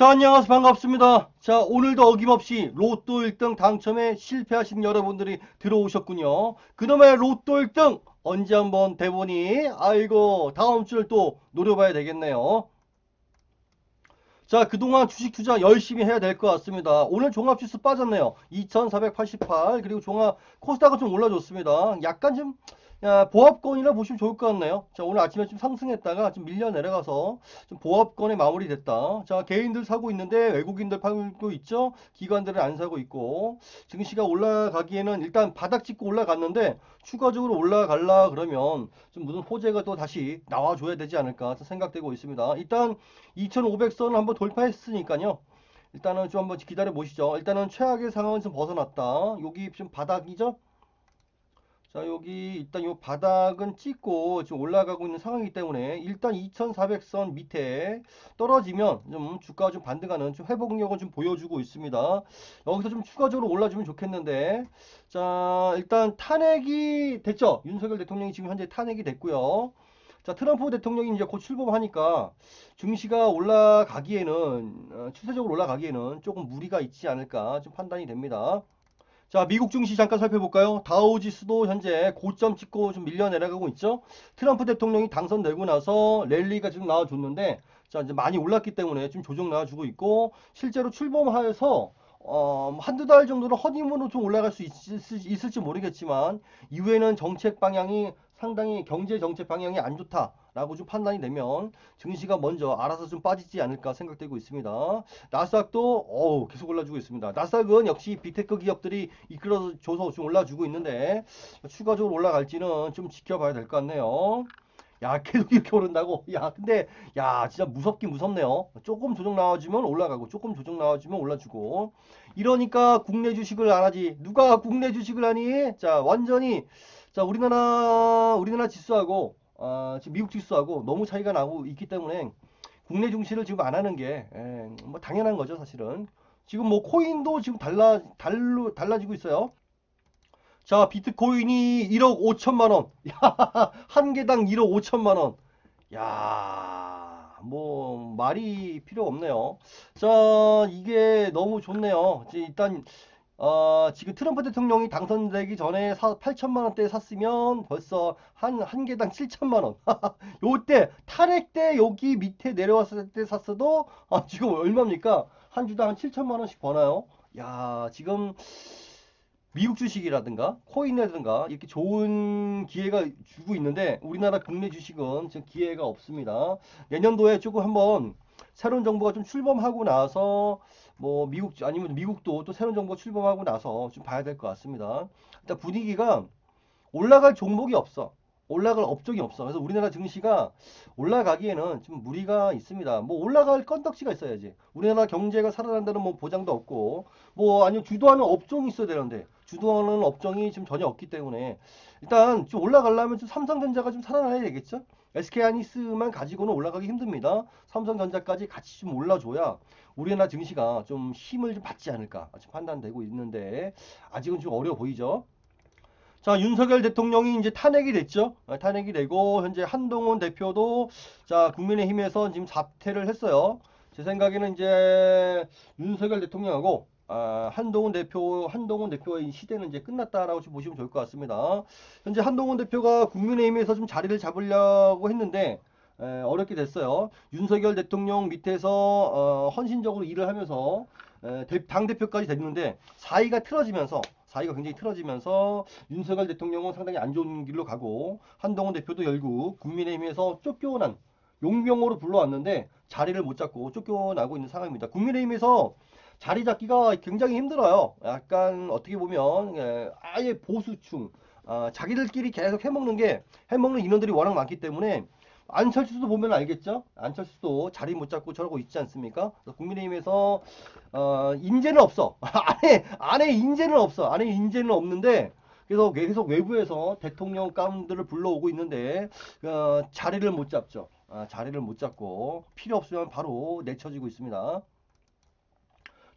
자, 안녕하세요. 반갑습니다. 자, 오늘도 어김없이 로또 1등 당첨에 실패하신 여러분들이 들어오셨군요. 그놈의 로또 1등 언제 한번 돼보니, 아이고, 다음 주를 또 노려봐야 되겠네요. 자, 그동안 주식 투자 열심히 해야 될 것 같습니다. 오늘 종합지수 빠졌네요. 2488, 그리고 종합, 코스닥은 좀 올라줬습니다. 약간 좀, 야, 보합권이라 보시면 좋을 것 같네요. 자, 오늘 아침에 좀 상승했다가 좀 밀려 내려가서 좀 보합권에 마무리됐다. 자, 개인들 사고 있는데 외국인들 팔고 있죠. 기관들은 안 사고 있고 증시가 올라가기에는 일단 바닥 찍고 올라갔는데 추가적으로 올라갈라 그러면 좀 무슨 호재가 또 다시 나와줘야 되지 않을까 생각되고 있습니다. 일단 2,500선을 한번 돌파했으니까요. 일단은 좀 한번 기다려 보시죠. 일단은 최악의 상황은 좀 벗어났다. 여기 좀 바닥이죠. 자, 여기 일단 요 바닥은 찍고 지금 올라가고 있는 상황이기 때문에 일단 2400선 밑에 떨어지면 좀 주가가 좀 반등하는 좀 회복력을 좀 보여주고 있습니다. 여기서 좀 추가적으로 올라주면 좋겠는데 자, 일단 탄핵이 됐죠. 윤석열 대통령이 지금 현재 탄핵이 됐고요. 자, 트럼프 대통령이 이제 곧 출범하니까 증시가 올라가기에는 어, 추세적으로 올라가기에는 조금 무리가 있지 않을까 좀 판단이 됩니다. 자, 미국 증시 잠깐 살펴볼까요? 다우지수도 현재 고점 찍고 좀 밀려 내려가고 있죠. 트럼프 대통령이 당선되고 나서 랠리가 지금 나와줬는데, 자, 이제 많이 올랐기 때문에 좀 조정 나와주고 있고, 실제로 출범하여서 어, 한두 달 정도는 허니문으로 좀 올라갈 수 있, 을지 모르겠지만, 이후에는 정책 방향이 상당히 경제 정책 방향이 안 좋다 라고 좀 판단이 되면 증시가 먼저 알아서 좀 빠지지 않을까 생각되고 있습니다. 나스닥도 어우, 계속 올라주고 있습니다. 나스닥은 역시 빅테크 기업들이 이끌어줘서 좀 올라주고 있는데 추가적으로 올라갈지는 좀 지켜봐야 될 것 같네요. 야, 계속 이렇게 오른다고? 야, 근데, 야, 진짜 무섭긴 무섭네요. 조금 조정 나와주면 올라가고, 조금 조정 나와주면 올라주고. 이러니까 국내 주식을 안 하지. 누가 국내 주식을 하니? 자, 완전히, 자, 우리나라, 우리나라 지수하고, 아, 지금 미국 지수하고 너무 차이가 나고 있기 때문에 국내 증시를 지금 안 하는 게, 에, 뭐, 당연한 거죠, 사실은. 지금 뭐, 코인도 지금 달라, 달로, 달라지고 있어요. 자, 비트코인이 1억 5천만 원. 야, 한 개당 1억 5천만 원. 야, 뭐 말이 필요 없네요. 자, 이게 너무 좋네요. 이제 일단 어, 지금 트럼프 대통령이 당선되기 전에 8천만 원대에 샀으면 벌써 한, 한 개당 7천만 원. 요때 탄핵 때 여기 밑에 내려왔을 때 샀어도 아, 지금 얼마입니까? 한 주당 한 7천만 원씩 버나요? 야, 지금 미국 주식이라든가 코인이라든가 이렇게 좋은 기회가 주고 있는데 우리나라 국내 주식은 지금 기회가 없습니다. 내년도에 조금 한번 새로운 정부가 좀 출범하고 나서 뭐 미국 아니면 미국도 또 새로운 정부가 출범하고 나서 좀 봐야 될 것 같습니다. 일단 분위기가 올라갈 종목이 없어. 올라갈 업종이 없어. 그래서 우리나라 증시가 올라가기에는 좀 무리가 있습니다. 뭐 올라갈 건덕지가 있어야지. 우리나라 경제가 살아난다는 뭐 보장도 없고, 뭐 아니면 주도하는 업종이 있어야 되는데 주도하는 업종이 지금 전혀 없기 때문에 일단 좀 올라가려면 좀 삼성전자가 좀 살아나야 되겠죠? SK 하이닉스만 가지고는 올라가기 힘듭니다. 삼성전자까지 같이 좀 올라줘야 우리나라 증시가 좀 힘을 좀 받지 않을까 지금 판단되고 있는데 아직은 좀 어려워 보이죠? 자, 윤석열 대통령이 이제 탄핵이 됐죠. 아, 탄핵이 되고, 현재 한동훈 대표도, 자, 국민의힘에서 지금 사퇴를 했어요. 제 생각에는 이제 윤석열 대통령하고, 아, 한동훈 대표, 한동훈 대표의 시대는 이제 끝났다라고 좀 보시면 좋을 것 같습니다. 현재 한동훈 대표가 국민의힘에서 좀 자리를 잡으려고 했는데, 에, 어렵게 됐어요. 윤석열 대통령 밑에서 어, 헌신적으로 일을 하면서 에, 대- 당대표까지 됐는데 사이가 틀어지면서 사이가 굉장히 틀어지면서 윤석열 대통령은 상당히 안 좋은 길로 가고 한동훈 대표도 결국 국민의힘에서 쫓겨난 용병으로 불러왔는데 자리를 못 잡고 쫓겨나고 있는 상황입니다. 국민의힘에서 자리 잡기가 굉장히 힘들어요. 약간 어떻게 보면 예, 아예 보수층 아, 자기들끼리 계속 해먹는 게 해먹는 인원들이 워낙 많기 때문에 안철수도 보면 알겠죠? 안철수도 자리 못 잡고 저러고 있지 않습니까? 국민의힘에서 어, 인재는 없어. 안에 안에 인재는 없어. 안에 인재는 없는데 그래서 계속 외부에서 대통령 감들을 불러오고 있는데 어, 자리를 못 잡죠. 아, 자리를 못 잡고 필요 없으면 바로 내쳐지고 있습니다.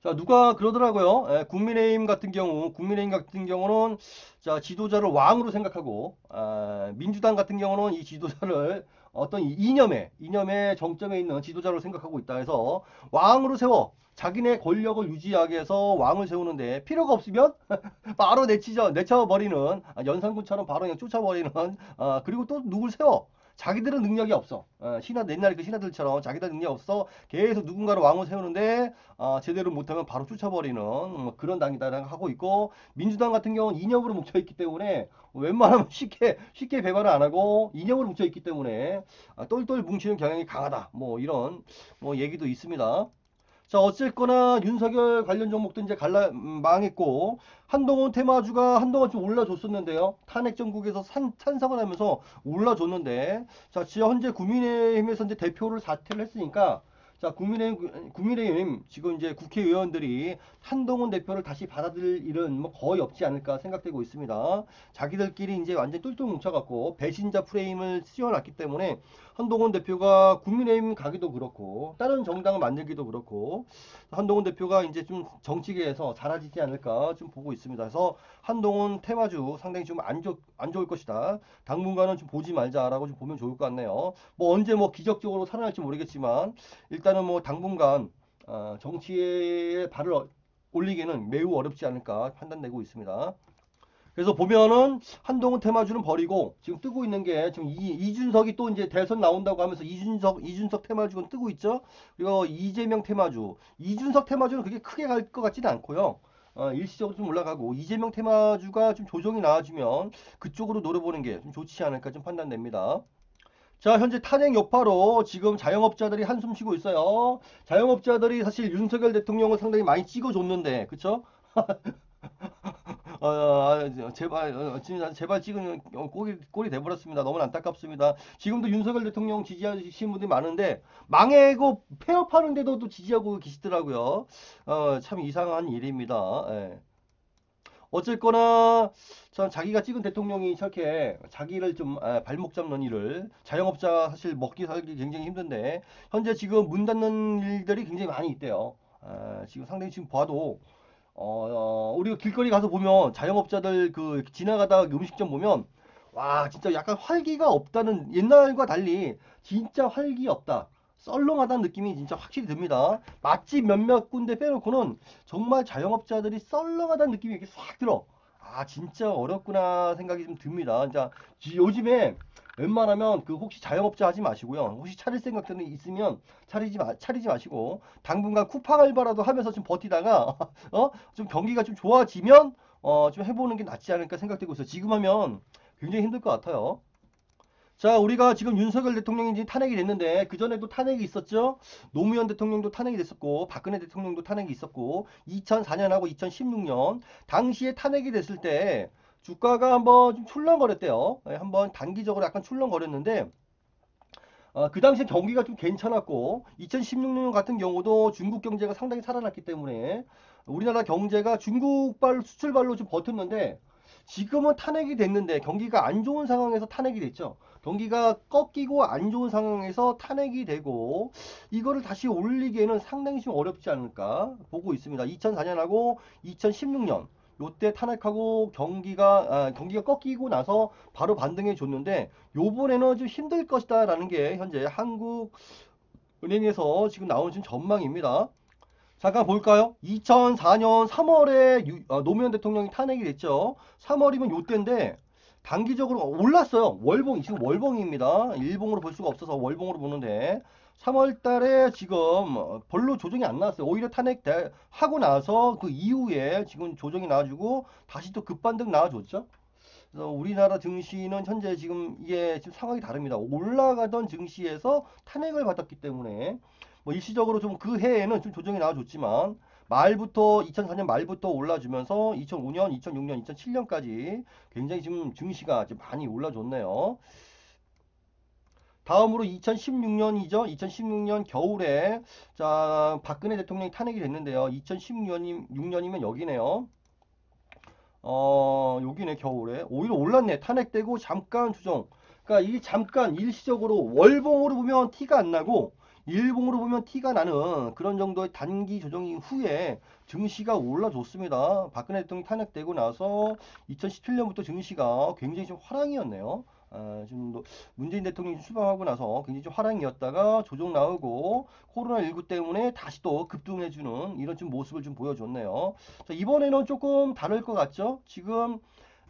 자, 누가 그러더라고요. 예, 국민의힘 같은 경우, 국민의힘 같은 경우는 자, 지도자를 왕으로 생각하고, 아, 민주당 같은 경우는 이 지도자를 어떤 이 이념에 이념의 정점에 있는 지도자로 생각하고 있다 해서 왕으로 세워 자기네 권력을 유지하기 위해서 왕을 세우는데 필요가 없으면 바로 내치죠 내쳐버리는 아, 연산군처럼 바로 그냥 쫓아버리는 아, 그리고 또 누굴 세워 자기들은 능력이 없어 어, 신하 옛날 그 신하들처럼 자기들 능력 없어 계속 누군가를 왕을 세우는데 아, 제대로 못하면 바로 쫓아버리는 뭐 그런 당이다라고 하고 있고 민주당 같은 경우는 이념으로 뭉쳐 있기 때문에 웬만하면 쉽게 쉽게 배반을 안 하고 이념으로 뭉쳐 있기 때문에 아, 똘똘 뭉치는 경향이 강하다. 뭐 이런 뭐 얘기도 있습니다. 자 어쨌거나 윤석열 관련 종목도 이제 갈라 음, 망했고 한동훈 테마주가 한동안 좀 올라줬었는데요. 탄핵 정국에서 산, 찬성을 하면서 올라줬는데 자 지금 현재 국민의힘에서 이제 대표를 사퇴를 했으니까 자, 국민의힘, 국민의힘 지금 이제 국회의원들이 한동훈 대표를 다시 받아들일 일은 뭐 거의 없지 않을까 생각되고 있습니다. 자기들끼리 이제 완전 똘똘 뭉쳐갖고 배신자 프레임을 씌워놨기 때문에 한동훈 대표가 국민의힘 가기도 그렇고 다른 정당을 만들기도 그렇고 한동훈 대표가 이제 좀 정치계에서 사라지지 않을까 좀 보고 있습니다. 그래서 한동훈 테마주 상당히 좀 안 좋을 것이다. 당분간은 좀 보지 말자라고 좀 보면 좋을 것 같네요. 뭐 언제 뭐 기적적으로 살아날지 모르겠지만 일단 은 뭐 당분간 어, 정치에 발을 어- 올리기는 매우 어렵지 않을까 판단되고 있습니다. 그래서 보면은 한동훈 테마주는 버리고 지금 뜨고 있는 게 지금 이, 이준석이 또 이제 대선 나온다고 하면서 이준석 이준석 테마주는 뜨고 있죠. 그리고 이재명 테마주, 이준석 테마주는 그게 크게 갈 것 같지는 않고요. 어, 일시적으로 좀 올라가고 이재명 테마주가 좀 조정이 나와주면 그쪽으로 노려보는 게 좀 좋지 않을까 좀 판단됩니다. 자, 현재 탄핵 여파로 지금 자영업자들이 한숨 쉬고 있어요. 자영업자들이 사실 윤석열 대통령을 상당히 많이 찍어줬는데, 그쵸? 어, 아, 제발, 어, 제발 어, 꼴이, 꼴이 돼버렸습니다. 너무 안타깝습니다. 지금도 윤석열 대통령 지지하시는 분들이 많은데, 망해고 폐업하는데도 또 지지하고 계시더라고요. 어, 참 이상한 일입니다. 예. 어쨌거나 참 자기가 찍은 대통령이 저렇게 자기를 좀 아, 발목 잡는 일을 자영업자 사실 먹기 살기 굉장히 힘든데 현재 지금 문 닫는 일들이 굉장히 많이 있대요. 아, 지금 상당히 지금 봐도 어, 어, 우리가 길거리 가서 보면 자영업자들 그 지나가다가 음식점 보면 와 진짜 약간 활기가 없다는 옛날과 달리 진짜 활기 없다. 썰렁하다는 느낌이 진짜 확실히 듭니다. 맛집 몇몇 군데 빼놓고는 정말 자영업자들이 썰렁하다는 느낌이 이렇게 싹 들어. 아, 진짜 어렵구나 생각이 좀 듭니다. 지- 요즘에 웬만하면 그 혹시 자영업자 하지 마시고요. 혹시 차릴 생각들이 있으면 차리지 마, 차리지 마시고 당분간 쿠팡 알바라도 하면서 좀 버티다가 어? 좀 경기가 좀 좋아지면 어, 좀 해보는 게 낫지 않을까 생각되고 있어요. 지금 하면 굉장히 힘들 것 같아요. 자, 우리가 지금 윤석열 대통령이 탄핵이 됐는데 그전에도 탄핵이 있었죠. 노무현 대통령도 탄핵이 됐었고 박근혜 대통령도 탄핵이 있었고 2004년하고 2016년 당시에 탄핵이 됐을 때 주가가 한번 좀 출렁거렸대요. 네, 한번 단기적으로 약간 출렁거렸는데 어, 그 당시에 경기가 좀 괜찮았고 2016년 같은 경우도 중국 경제가 상당히 살아났기 때문에 우리나라 경제가 중국발 수출발로 좀 버텼는데 지금은 탄핵이 됐는데 경기가 안 좋은 상황에서 탄핵이 됐죠. 경기가 꺾이고 안 좋은 상황에서 탄핵이 되고 이거를 다시 올리기에는 상당히 좀 어렵지 않을까 보고 있습니다. 2004년하고 2016년 요때 탄핵하고 경기가 아, 경기가 꺾이고 나서 바로 반등해 줬는데 요번에는 좀 힘들 것이다라는 게 현재 한국 은행에서 지금 나오는 전망입니다. 잠깐 볼까요? 2004년 3월에 노무현 대통령이 탄핵이 됐죠. 3월이면 요때인데 단기적으로 올랐어요. 월봉 지금 월봉입니다. 일봉으로 볼 수가 없어서 월봉으로 보는데 3월 달에 지금 어, 별로 조정이 안 나왔어요. 오히려 탄핵 대- 하고 나서 그 이후에 지금 조정이 나와주고 다시 또 급반등 나와줬죠. 그래서 우리나라 증시는 현재 지금 이게 지금 상황이 다릅니다. 올라가던 증시에서 탄핵을 받았기 때문에 뭐 일시적으로 좀 그 해에는 좀 조정이 나와줬지만 말부터 2004년 말부터 올라주면서 2005년, 2006년, 2007년까지 굉장히 지금 증시가 지금 많이 올라줬네요. 다음으로 2016년이죠. 2016년 겨울에 자 박근혜 대통령이 탄핵이 됐는데요. 2016년이 6년이면 여기네요. 어 여기네 겨울에 오히려 올랐네. 탄핵되고 잠깐 조정. 그러니까 이 잠깐 일시적으로 월봉으로 보면 티가 안 나고 일봉으로 보면 티가 나는 그런 정도의 단기 조정 후에 증시가 올라줬습니다. 박근혜 대통령이 탄핵되고 나서 2017년부터 증시가 굉장히 좀 화랑이었네요. 아, 좀 더- 문재인 대통령이 출범하고 나서 굉장히 좀 화랑이었다가 조정 나오고 코로나19 때문에 다시 또 급등해주는 이런 좀 모습을 좀 보여줬네요. 자, 이번에는 조금 다를 것 같죠? 지금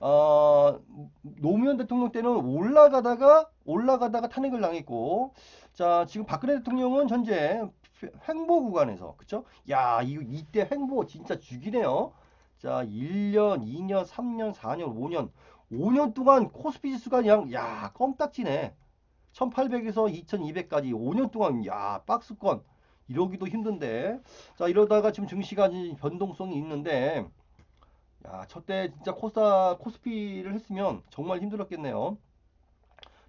어, 노무현 대통령 때는 올라가다가 올라가다가 탄핵을 당했고 자, 지금 박근혜 대통령은 현재 횡보 구간에서 그쵸? 야, 이 이때 횡보 진짜 죽이네요. 자, 1년, 2년, 3년, 4년, 5년 5년 동안 코스피 지수가 그냥 야, 껌딱지네. 1800에서 2200까지 5년 동안 야, 박스권 이러기도 힘든데. 자, 이러다가 지금 증시가 변동성이 있는데 야, 저때 진짜 코스타 코스피를 했으면 정말 힘들었겠네요.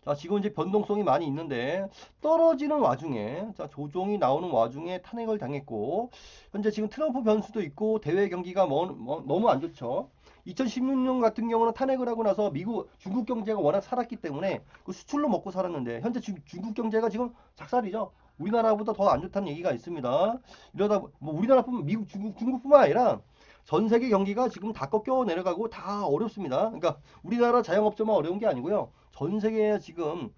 자, 지금 이제 변동성이 많이 있는데 떨어지는 와중에 자, 조정이 나오는 와중에 탄핵을 당했고 현재 지금 트럼프 변수도 있고 대외 경기가 뭐, 뭐, 너무 안 좋죠. 2016년 같은 경우는 탄핵을 하고 나서 미국 중국 경제가 워낙 살았기 때문에 그 수출로 먹고 살았는데 현재 중, 중국 경제가 지금 작살이죠. 우리나라보다 더 안 좋다는 얘기가 있습니다. 이러다 뭐 우리나라뿐만 미국 중국 중국뿐만 아니라 전 세계 경기가 지금 다 꺾여 내려가고 다 어렵습니다. 그러니까 우리나라 자영업자만 어려운 게 아니고요. 전 세계 지금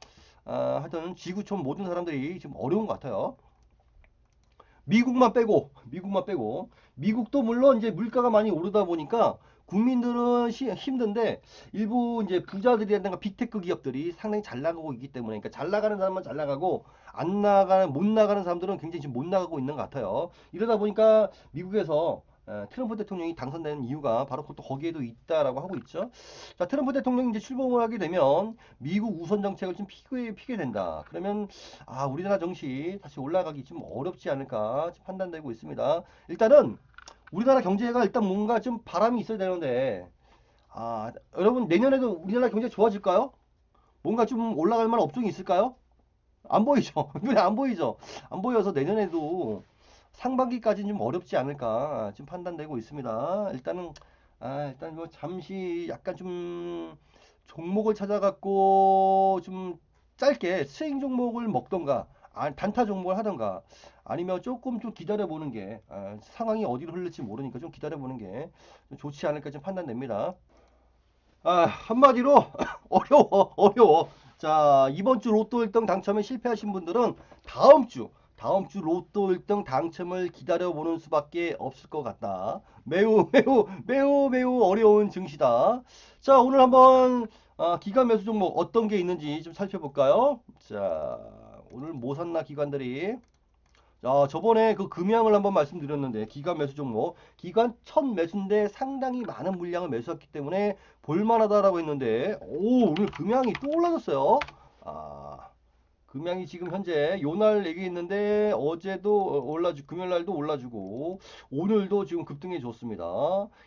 아, 하여튼 지구촌 모든 사람들이 지금 어려운 것 같아요. 미국만 빼고 미국만 빼고 미국도 물론 이제 물가가 많이 오르다 보니까 국민들은 시- 힘든데 일부 이제 부자들이라든가 빅테크 기업들이 상당히 잘 나가고 있기 때문에 그러니까 잘 나가는 사람만 잘 나가고 안 나가는 못 나가는 사람들은 굉장히 지금 못 나가고 있는 것 같아요. 이러다 보니까 미국에서 에, 트럼프 대통령이 당선되는 이유가 바로 그것도 거기에도 있다라고 하고 있죠. 자, 트럼프 대통령이 이제 출범을 하게 되면 미국 우선 정책을 좀 피게, 피게 된다. 그러면 아, 우리나라 정시 다시 올라가기 좀 어렵지 않을까 판단되고 있습니다. 일단은 우리나라 경제가 일단 뭔가 좀 바람이 있어야 되는데 아, 여러분 내년에도 우리나라 경제 좋아질까요? 뭔가 좀 올라갈 만한 업종이 있을까요? 안 보이죠. 눈에 안 보이죠. 안 보여서 내년에도 상반기까지는 좀 어렵지 않을까 지금 판단되고 있습니다. 일단은 아, 일단 뭐 잠시 약간 좀 종목을 찾아갖고 좀 짧게 스윙 종목을 먹던가 아, 단타 종목을 하던가 아니면 조금 좀 기다려 보는 게 아, 상황이 어디로 흐를지 모르니까 좀 기다려 보는 게 좀 좋지 않을까 좀 판단됩니다. 아, 한마디로 어려워, 어려워. 자, 이번 주 로또 1등 당첨에 실패하신 분들은 다음 주, 다음 주 로또 1등 당첨을 기다려보는 수밖에 없을 것 같다. 매우, 매우, 매우, 매우 어려운 증시다. 자, 오늘 한번 아, 기관 매수 종목 어떤 게 있는지 좀 살펴볼까요? 자, 오늘 뭐 샀나 기관들이. 자, 저번에 그 금양을 한번 말씀드렸는데 기관 매수 종목 기관 첫 매수인데 상당히 많은 물량을 매수했기 때문에 볼만하다라고 했는데 오 오늘 금양이 또 올라졌어요. 아 금양이 지금 현재 요날 얘기했는데 어제도 올라주 금요일 날도 올라주고 오늘도 지금 급등해 줬습니다.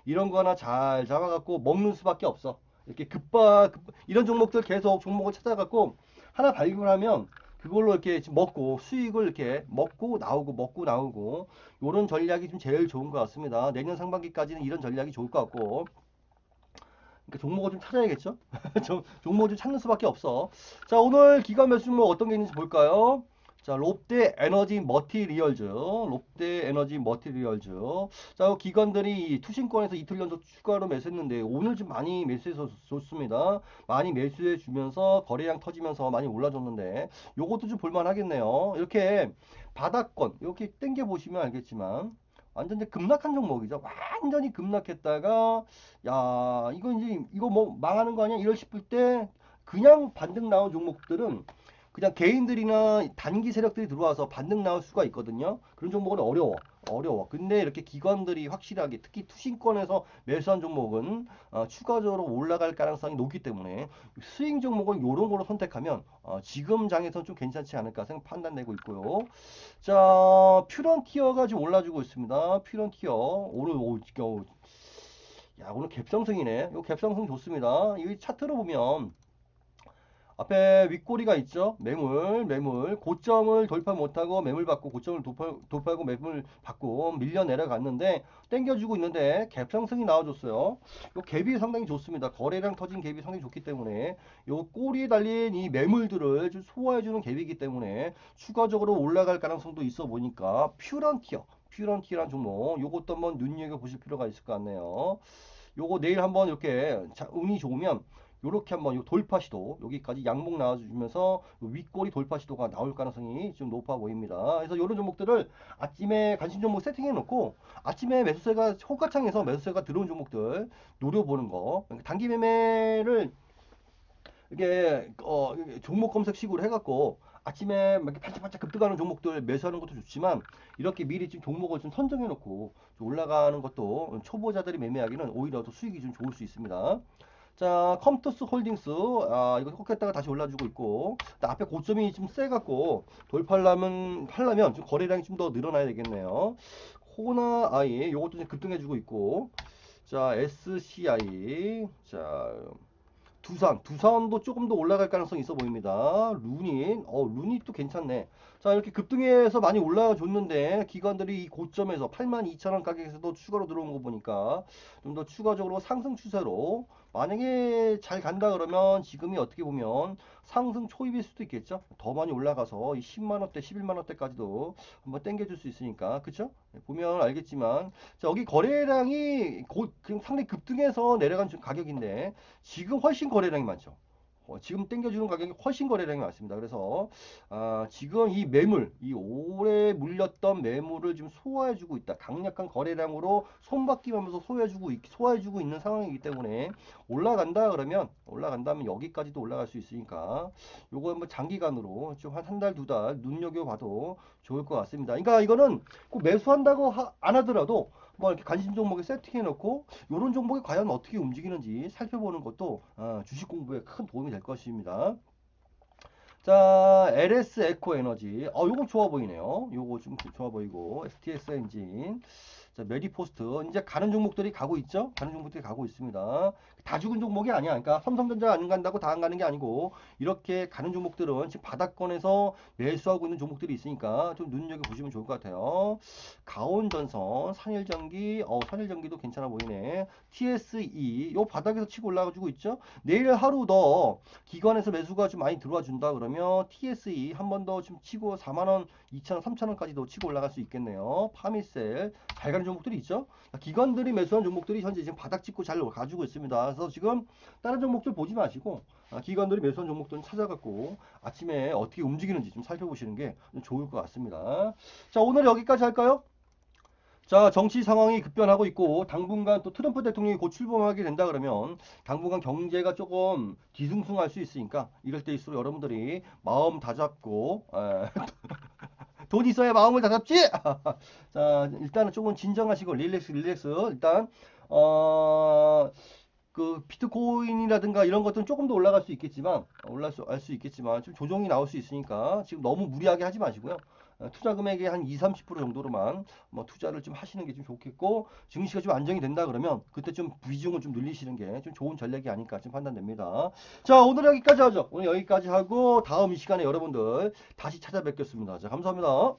이런 거 하나 잘 잡아갖고 먹는 수밖에 없어. 이렇게 급박 급- 이런 종목들 계속 종목을 찾아갖고 하나 발굴하면 그걸로 이렇게 먹고 수익을 이렇게 먹고 나오고 먹고 나오고 요런 전략이 좀 제일 좋은 것 같습니다. 내년 상반기까지는 이런 전략이 좋을 것 같고 그러니까 종목을 좀 찾아야겠죠? 종- 종목을 좀 찾는 수밖에 없어. 자, 오늘 기관 매수 종목 어떤 게 있는지 볼까요? 자, 롯데 에너지 머티리얼즈, 롯데 에너지 머티리얼즈. 자, 기관들이 이 투신권에서 이틀 연속 추가로 매수했는데 오늘 좀 많이 매수해서 좋습니다. 많이 매수해 주면서 거래량 터지면서 많이 올라줬는데 요것도 좀 볼만 하겠네요. 이렇게 바닥권 이렇게 당겨 보시면 알겠지만 완전 이제 급락한 종목이죠. 완전히 급락했다가 야 이거 이제 이거 뭐 망하는 거 아니야? 이럴 싶을 때 그냥 반등 나온 종목들은 그냥 개인들이나 단기 세력들이 들어와서 반등 나올 수가 있거든요. 그런 종목은 어려워. 어려워. 근데 이렇게 기관들이 확실하게 특히 투신권에서 매수한 종목은 어, 추가적으로 올라갈 가능성이 높기 때문에 스윙 종목은 요런 거로 선택하면 어, 지금 장에서는 좀 괜찮지 않을까 생각 판단되고 있고요. 자, 퓨런티어가 지금 올라주고 있습니다. 퓨런티어 오늘 오, 오, 야 오늘 갭상승이네. 요 갭상승 좋습니다. 이 차트로 보면 앞에 윗꼬리가 있죠. 매물, 매물. 고점을 돌파 못하고 매물 받고 고점을 돌파, 돌파하고 매물 받고 밀려 내려갔는데 땡겨주고 있는데 갭 상승이 나와줬어요. 요 갭이 상당히 좋습니다. 거래량 터진 갭이 상당히 좋기 때문에 요 꼬리에 달린 이 매물들을 좀 소화해주는 갭이기 때문에 추가적으로 올라갈 가능성도 있어 보니까 퓨런티어, 퓨런티어란 종목 요것도 한번 눈여겨 보실 필요가 있을 것 같네요. 요거 내일 한번 이렇게 자, 운이 좋으면 요렇게 한번 요 돌파 시도 여기까지 양봉 나와주면서 요 윗꼬리 돌파 시도가 나올 가능성이 좀 높아 보입니다. 그래서 이런 종목들을 아침에 관심 종목 세팅해 놓고 아침에 매수세가 호가창에서 매수세가 들어온 종목들 노려보는 거 단기 매매를 이게 어 종목 검색식으로 해갖고 아침에 막 이렇게 반짝반짝 급등하는 종목들 매수하는 것도 좋지만 이렇게 미리 좀 종목을 좀 선정해 놓고 좀 올라가는 것도 초보자들이 매매하기는 오히려 더 수익이 좀 좋을 수 있습니다. 자, 컴투스 홀딩스, 아, 이거 꺾였다가 다시 올라주고 있고, 앞에 고점이 좀 세갖고, 돌파하려면, 하려면 좀 거래량이 좀 더 늘어나야 되겠네요. 호나 아이, 요것도 좀 급등해주고 있고, 자, SCI, 자, 두산, 두산도 조금 더 올라갈 가능성이 있어 보입니다. 루닛, 어, 루닛도 괜찮네. 자, 이렇게 급등해서 많이 올라와 줬는데, 기관들이 이 고점에서 82,000원 가격에서도 추가로 들어온 거 보니까, 좀 더 추가적으로 상승 추세로, 만약에 잘 간다 그러면 지금이 어떻게 보면 상승 초입일 수도 있겠죠. 더 많이 올라가서 이 10만 원대, 11만 원대까지도 한번 당겨줄 수 있으니까, 그쵸? 보면 알겠지만, 자, 여기 거래량이 곧 상당히 급등해서 내려간 좀 가격인데, 지금 훨씬 거래량이 많죠. 어, 지금 땡겨주는 가격이 훨씬 거래량이 많습니다. 그래서 아, 지금 이 매물, 이 오래 물렸던 매물을 지금 소화해주고 있다. 강력한 거래량으로 손바뀜하면서 소화해주고 있- 소화해주고 있는 상황이기 때문에 올라간다 그러면 올라간다면 여기까지도 올라갈 수 있으니까 요거 한번 장기간으로 좀 한 한 달 두달 눈여겨봐도 좋을 것 같습니다. 그러니까 이거는 꼭 매수한다고 하- 안 하더라도 뭐 이렇게 관심 종목에 세팅해 놓고 이런 종목이 과연 어떻게 움직이는지 살펴보는 것도 아, 주식 공부에 큰 도움이 될 것입니다. 자, LS 에코 에너지. 어, 요거 좋아 보이네요. 요거 좀 좋아 보이고, STS 엔진. 자, 메디포스트. 이제 가는 종목들이 가고 있죠? 가는 종목들이 가고 있습니다. 다 죽은 종목이 아니야. 그러니까 삼성전자 안 간다고 다 안 가는 게 아니고, 이렇게 가는 종목들은 지금 바닥권에서 매수하고 있는 종목들이 있으니까 좀 눈여겨 보시면 좋을 것 같아요. 가온전선, 산일전기, 어, 산일전기도 괜찮아 보이네. TSE, 요 바닥에서 치고 올라가지고 있죠? 내일 하루 더 기관에서 매수가 좀 많이 들어와 준다 그러면 TSE 한 번 더 좀 치고 4만 원, 2천 원, 3천 원까지도 치고 올라갈 수 있겠네요. 파미셀 잘 가는 종목들이 있죠. 기관들이 매수한 종목들이 현재 지금 바닥 찍고 잘 가지고 있습니다. 그래서 지금 다른 종목들 보지 마시고 아, 기관들이 매수한 종목들은 찾아갖고 아침에 어떻게 움직이는지 좀 살펴보시는 게 좋을 것 같습니다. 자 오늘 여기까지 할까요? 자, 정치 상황이 급변하고 있고 당분간 또 트럼프 대통령이 곧 출범하게 된다 그러면 당분간 경제가 조금 뒤숭숭할 수 있으니까 이럴 때일수록 여러분들이 마음 다잡고 에, 돈 있어야 마음을 다잡지. 자, 일단은 조금 진정하시고 릴렉스 릴렉스 일단 어. 그 비트코인이라든가 이런 것들은 조금 더 올라갈 수 있겠지만 올라갈 수, 알 수 있겠지만 좀 조정이 나올 수 있으니까 지금 너무 무리하게 하지 마시고요. 어, 투자 금액의 한 2, 30% 정도로만 뭐 투자를 좀 하시는 게 좀 좋겠고 증시가 좀 안정이 된다 그러면 그때 좀 비중을 좀 늘리시는 게 좀 좋은 전략이 아닐까 좀 판단됩니다. 자 오늘 여기까지 하죠. 오늘 여기까지 하고 다음 이 시간에 여러분들 다시 찾아뵙겠습니다. 자 감사합니다.